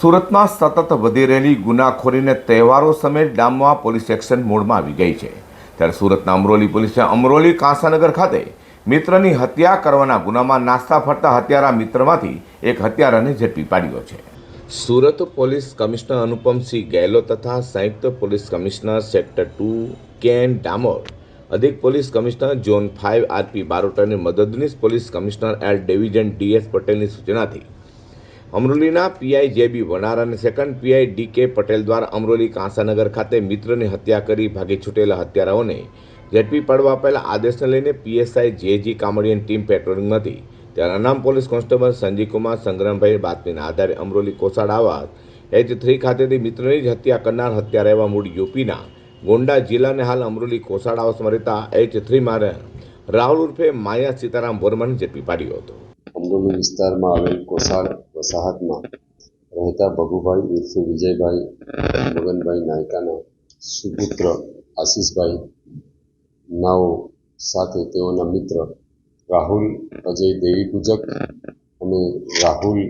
સુરતમાં સતત વધી રહેલી ગુનાખોરીને તહેવારો સમેત ડામવા પોલીસ એક્શન મોડમાં આવી ગઈ છે. ત્યારે સુરતના અમરોલી પોલીસે અમરોલી કાંસાનગર ખાતે મિત્રની હત્યા કરવાના ગુનામાં નાસ્તા ફરતા હત્યારા મિત્રમાંથી એક હત્યારાને ઝડપી પાડ્યો છે. સુરત પોલીસ કમિશનર અનુપમસિંહ ગેહલોત તથા સંયુક્ત police commissioner sector two Ken Damor, અધિક police commissioner zone five R P Barot અને મદદનીશ police commissioner L division D S પટેલની સૂચનાથી અમરોલીના પીઆઈ જે બી વનાર અને સેકન્ડ પીઆઈ ડી કે પટેલ દ્વારા અમરોલી કાંસાનગર ખાતે મિત્રની હત્યા કરી ભાગી છૂટેલા હત્યારાઓને ઝડપી પાડવા આપેલા આદેશને લઈને પીએસઆઈ જે જી કામડીયન ટીમ પેટ્રોલિંગ હતી ત્યારે અનામ પોલીસ કોન્સ્ટેબલ સંજીવકુમાર સંગ્રામભાઈ બાતમીના આધારે અમરોલી કોસાડ આવાસ એચ થ્રી ખાતેથી મિત્રની જ હત્યા કરનાર હત્યા રહેવા મૂળ યુપીના ગોંડા જિલ્લાને હાલ અમરોલી કોસાડ આવાસમાં રહેતા એચ થ્રીમાં રાહુલ ઉર્ફે માયા સીતારામ વર્માને ઝડપી પાડ્યો હતો. અમરોલી વિસ્તારમાં આવેલ કોસાડ વસાહતમાં રહેતા ભગુભાઈ ઉર્ફે વિજયભાઈ, મગનભાઈ નાયકાના સુપુત્ર આશીષભાઈ નાઓ સાથે તેઓના મિત્ર રાહુલ, અજય દેવી પૂજક અને રાહુલ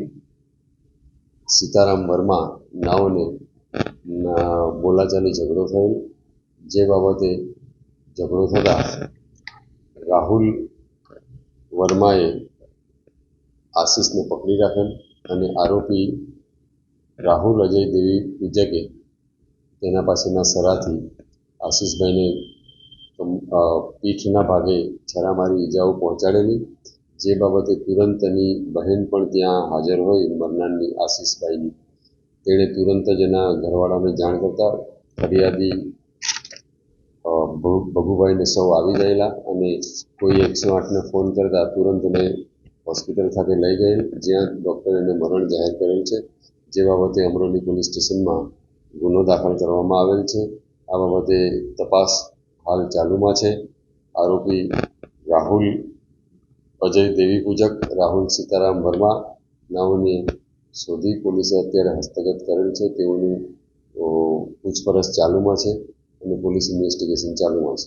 સીતારામ વર્મા નાઓને બોલાચાલી ઝઘડો થયેલ. જે બાબતે ઝઘડો થતાં રાહુલ વર્માએ આશીષને પકડી રાખેલ. અને આરોપી રાહુલ અજય દેવી પૂજકે તેના પાસેના સરાથી આશીષભાઈને પીઠના ભાગે છરામારી ઈજાઓ પહોંચાડેલી, જે બાબતે તુરંત એની બહેન પણ ત્યાં હાજર હોય મરનારની આશીષભાઈની. તેણે તુરંત જ એના ઘરવાળાને જાણ કરતા ફરિયાદી ભગુભાઈને સૌ આવી ગયેલા અને કોઈ એકસો આઠને ફોન કરતા તુરંત એને હોસ્પિટલ ખાતે લઈ ગયેલ, જ્યાં ડૉક્ટરે એને મરણ જાહેર કરેલ છે. જે બાબતે અમરોલી પોલીસ સ્ટેશનમાં ગુનો દાખલ કરવામાં આવેલ છે. આ બાબતે તપાસ હાલ ચાલુમાં છે. આરોપી રાહુલ અજય દેવી પૂજક, રાહુલ સીતારામ વર્મા નાઓને શોધી પોલીસે અત્યારે હસ્તગત કરેલ છે. તેઓની પૂછપરછ ચાલુમાં છે અને પોલીસ ઇન્વેસ્ટિગેશન ચાલુમાં છે.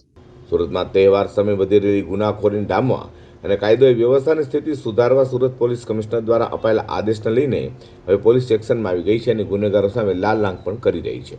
સુરતમાં તહેવાર સમય વધી રહેલી ગુનાખોરીને ડામવા અને કાયદો એ વ્યવસ્થાની સ્થિતિ સુધારવા સુરત પોલીસ કમિશનર દ્વારા અપાયેલા આદેશને લઈને હવે પોલીસ એક્શનમાં આવી ગઈ છે અને ગુનેગારો સામે લાલ લાંગ પણ કરી રહી છે.